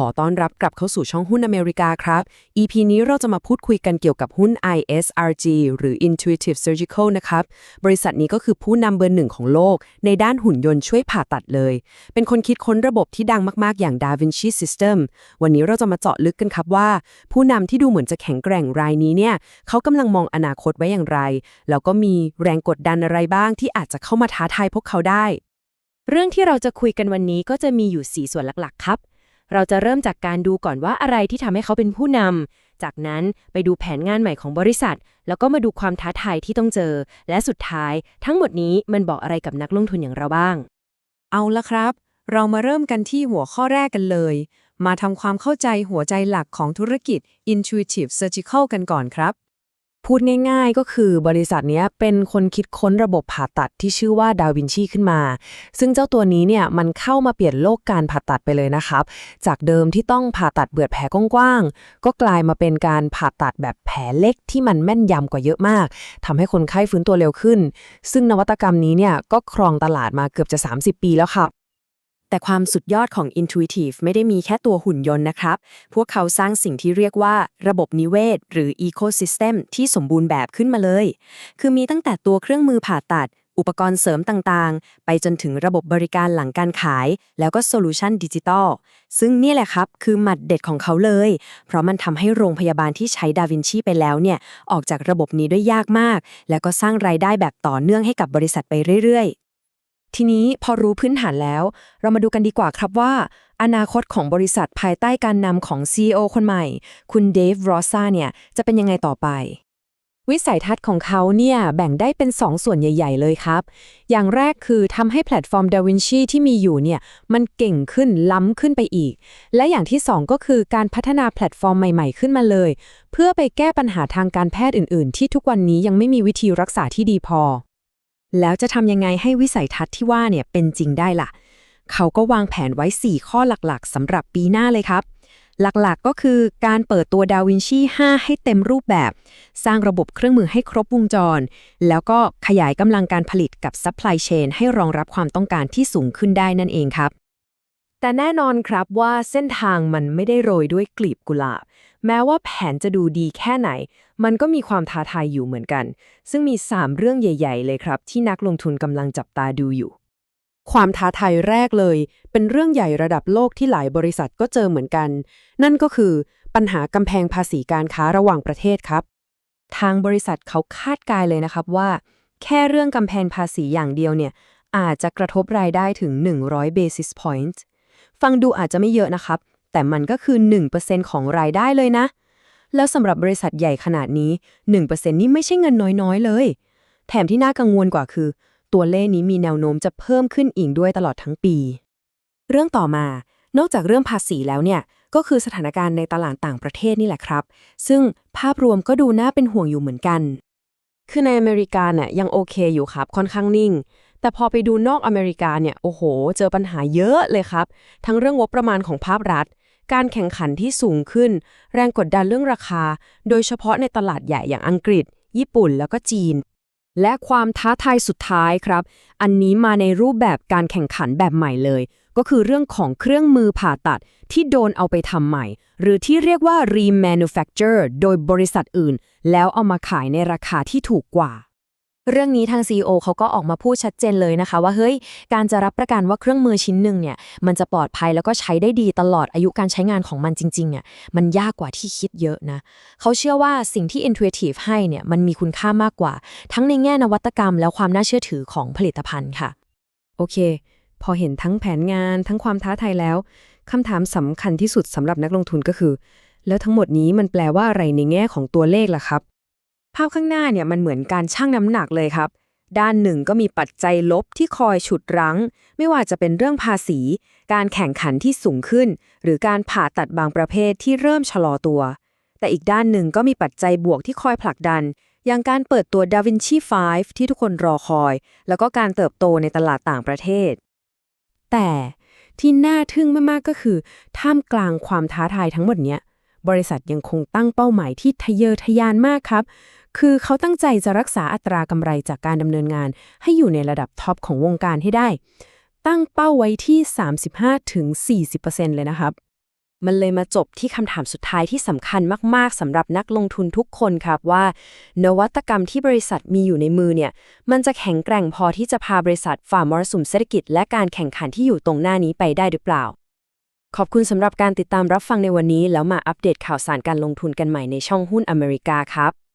ขอต้อนรับกลับเข้าสู่ช่องหุ้นอเมริกาครับ EP นี้เราจะมาพูดคุยกันเกี่ยวกับหุ้น ISRG หรือ Intuitive Surgical นะครับ บริษัทนี้ก็คือผู้นำเบอร์หนึ่งของโลก ในด้านหุ่นยนต์ช่วยผ่าตัดเลย เป็นคนคิดค้นระบบที่ดังมากๆ อย่าง Da Vinci System วันนี้เราจะมาเจาะลึกกันครับว่า ผู้นำที่ดูเหมือนจะแข็งแกร่งรายนี้เนี่ยเขากำลังมองอนาคตไว้อย่างไร แล้วก็มีแรงกดดันอะไรบ้างที่อาจจะเข้ามาท้าทายพวกเขาได้ เรื่องที่เราจะคุยกันวันนี้ก็จะมีอยู่ 4 ส่วนหลัก ๆ ครับ เราจะเริ่มจากการดูก่อนว่าอะไรที่ทำให้เขาเป็นผู้นำ จากนั้นไปดูแผนงานใหม่ของบริษัท แล้วก็มาดูความท้าทายที่ต้องเจอ และสุดท้าย ทั้งหมดนี้มันบอกอะไรกับนักลงทุนอย่างเราบ้าง เอาละครับ เรามาเริ่มกันที่หัวข้อแรกกันเลย มาทำความเข้าใจหัวใจหลักของธุรกิจ Intuitive Surgical กันก่อนครับ พูดง่ายๆ ก็คือบริษัทนี้เป็นคนคิดค้นระบบผ่าตัดที่ชื่อว่าดาวินชีขึ้นมา ซึ่งเจ้าตัวนี้เนี่ยมันเข้ามาเปลี่ยนโลกการผ่าตัดไปเลยนะครับ จากเดิมที่ต้องผ่าตัดเบือดแผลกว้างๆ ก็กลายมาเป็นการผ่าตัดแบบแผลเล็กที่มันแม่นยำกว่าเยอะมากทำให้คนไข้ฟื้นตัวเร็วขึ้น ซึ่งนวัตกรรมนี้เนี่ยก็ครองตลาดมาเกือบจะ 30 ปีแล้วครับ แต่ความสุดยอดของ Intuitive ไม่ได้มีแค่ตัวหุ่นยนต์นะครับ พวกเขาสร้างสิ่งที่เรียกว่าระบบนิเวศ หรือ Ecosystem ที่สมบูรณ์แบบขึ้นมาเลย คือมีตั้งแต่ตัวเครื่องมือผ่าตัด อุปกรณ์เสริมต่างๆ ไปจนถึงระบบบริการหลังการขาย แล้วก็โซลูชันดิจิตอลซึ่งนี่แหละครับ คือหมัดเด็ดของเขาเลย เพราะมันทำให้โรงพยาบาลที่ใช้ดาวินชีไปแล้วเนี่ยออกจากระบบนี้ได้ยากมาก แล้วก็สร้างรายได้แบบต่อเนื่องให้กับบริษัทไปเรื่อยๆ ทีนี้พอรู้พื้นฐานแล้ว เรามาดูกันดีกว่าครับว่า อนาคตของบริษัทภายใต้การนำของ CEO คนใหม่ คุณเดฟรอซ่าเนี่ยจะเป็นยังไงต่อไปวิสัยทัศน์ของเขาเนี่ยแบ่งได้เป็น2ส่วนใหญ่ ๆ เลยครับ อย่างแรกคือทำให้แพลตฟอร์ม DaVinci ที่มีอยู่เนี่ยมันเก่งขึ้นล้ำขึ้นไปอีก และอย่างที่ 2 ก็คือการพัฒนาแพลตฟอร์มใหม่ ๆ ขึ้นมาเลย เพื่อไปแก้ปัญหาทางการแพทย์อื่น ๆ ที่ทุกวันนี้ยังไม่มีวิธีรักษาที่ดีพอ แล้วจะทำยังไงให้วิสัยทัศน์ที่ว่าเนี่ยเป็นจริงได้ล่ะ เขาก็วางแผนไว้ 4 ข้อหลักๆสำหรับปีหน้าเลยครับ หลักๆก็คือการเปิดตัวดาวินชี5 ให้เต็มรูปแบบ สร้างระบบเครื่องมือให้ครบวงจร แล้วก็ขยายกำลังการผลิตกับซัพพลายเชนให้รองรับความต้องการที่สูงขึ้นได้นั่นเองครับ แต่แน่นอนครับว่าเส้นทางมันไม่ได้โรยด้วยกลีบกุหลาบ แม้ว่าแผนจะดูดีแค่ไหน มันก็มีความท้าทายอยู่เหมือนกัน ซึ่งมี 3 เรื่องใหญ่ ๆ เลยครับ ที่นักลงทุนกำลังจับตาดูอยู่ ความท้าทายแรกเลย เป็นเรื่องใหญ่ระดับโลกที่หลายบริษัทก็เจอเหมือนกัน นั่นก็คือปัญหากำแพงภาษีการค้าระหว่างประเทศครับ ทางบริษัทเขาคาดการณ์เลยนะครับว่า แค่เรื่องกำแพงภาษีอย่างเดียวเนี่ยอาจจะกระทบรายได้ถึง 100 basis points ฟังดูอาจจะไม่เยอะนะครับ แต่มันก็คือ 1%ของรายได้เลยนะ แล้วสำหรับบริษัทใหญ่ขนาดนี้ 1%นี่ไม่ใช่เงินน้อยๆเลย แถมที่น่ากังวลกว่าคือ ตัวเลขนี้มีแนวโน้มจะเพิ่มขึ้นอีกด้วยตลอดทั้งปี เรื่องต่อมา นอกจากเรื่องภาษีแล้วเนี่ยก็คือสถานการณ์ในตลาดต่างประเทศนี่แหละครับ ซึ่งภาพรวมก็ดูน่าเป็นห่วงอยู่เหมือนกัน คือในอเมริกาเนี่ยยังโอเคอยู่ครับค่อนข้างนิ่ง แต่พอไปดูนอกอเมริกาเนี่ยโอ้โห เจอปัญหาเยอะเลยครับ ทั้งเรื่องงบประมาณของภาครัฐ การแข่งขันที่สูงขึ้น แรงกดดันเรื่องราคา โดยเฉพาะในตลาดใหญ่อย่างอังกฤษ ญี่ปุ่นแล้วก็จีน และความท้าทายสุดท้ายครับ อันนี้มาในรูปแบบการแข่งขันแบบใหม่เลย ก็คือเรื่องของเครื่องมือผ่าตัดที่โดนเอาไปทำใหม่ หรือที่เรียกว่า remanufacture โดยบริษัทอื่น แล้วเอามาขายในราคาที่ถูกกว่า เรื่องนี้ทาง CEO เขาก็ออกมาพูดชัดเจนเลยนะคะว่าเฮ้ย การจะรับประกันว่าเครื่องมือชิ้นหนึ่งเนี่ยมันจะปลอดภัยแล้วก็ใช้ได้ดีตลอดอายุการใช้งานของมันจริงๆอะมันยากกว่าที่คิดเยอะนะเขาเชื่อว่าสิ่งที่ Intuitive ให้เนี่ยมันมีคุณค่ามากกว่า ทั้งในแง่นวัตกรรม แล้วความน่าเชื่อถือของผลิตภัณฑ์ค่ะ โอเค พอเห็นทั้งแผนงานทั้งความท้าทายแล้วคำถามสำคัญที่สุดสำหรับนักลงทุนก็คือ แล้วทั้งหมดนี้มันแปลว่าอะไรในแง่ของตัวเลขล่ะครับ ภาพข้างหน้าเนี่ยมันเหมือนการชั่งน้ำหนักเลยครับ ด้านหนึ่งก็มีปัจจัยลบที่คอยฉุดรั้ง ไม่ว่าจะเป็นเรื่องภาษี การแข่งขันที่สูงขึ้น หรือการผ่าตัดบางประเภทที่เริ่มชะลอตัว แต่อีกด้านหนึ่งก็มีปัจจัยบวกที่คอยผลักดัน อย่างการเปิดตัว Da Vinci 5 ที่ทุกคนรอคอย แล้วก็การเติบโตในตลาดต่างประเทศ แต่ที่น่าทึ่งมากๆก็คือ ท่ามกลางความท้าทายทั้งหมดเนี้ย บริษัทยังคงตั้งเป้าหมายที่ทะเยอทะยานมากครับ คือเขาตั้งใจจะรักษาอัตรากำไรจากการดำเนินงาน ให้อยู่ในระดับท็อปของวงการให้ได้ ตั้งเป้าไว้ที่ 35-40%เลยนะครับ มันเลยมาจบที่คำถามสุดท้ายที่สำคัญมากๆสำหรับนักลงทุนทุกคนครับว่า นวัตกรรมที่บริษัทมีอยู่ในมือเนี่ย มันจะแข็งแกร่งพอที่จะพาบริษัทฝ่ามรสุมเศรษฐกิจ และการแข่งขันที่อยู่ตรงหน้านี้ไปได้หรือเปล่า ขอบคุณสำหรับการติดตามรับฟังในวันนี้ แล้วมาอัปเดตข่าวสารการลงทุนกันใหม่ในช่องหุ้นอเมริกาครับ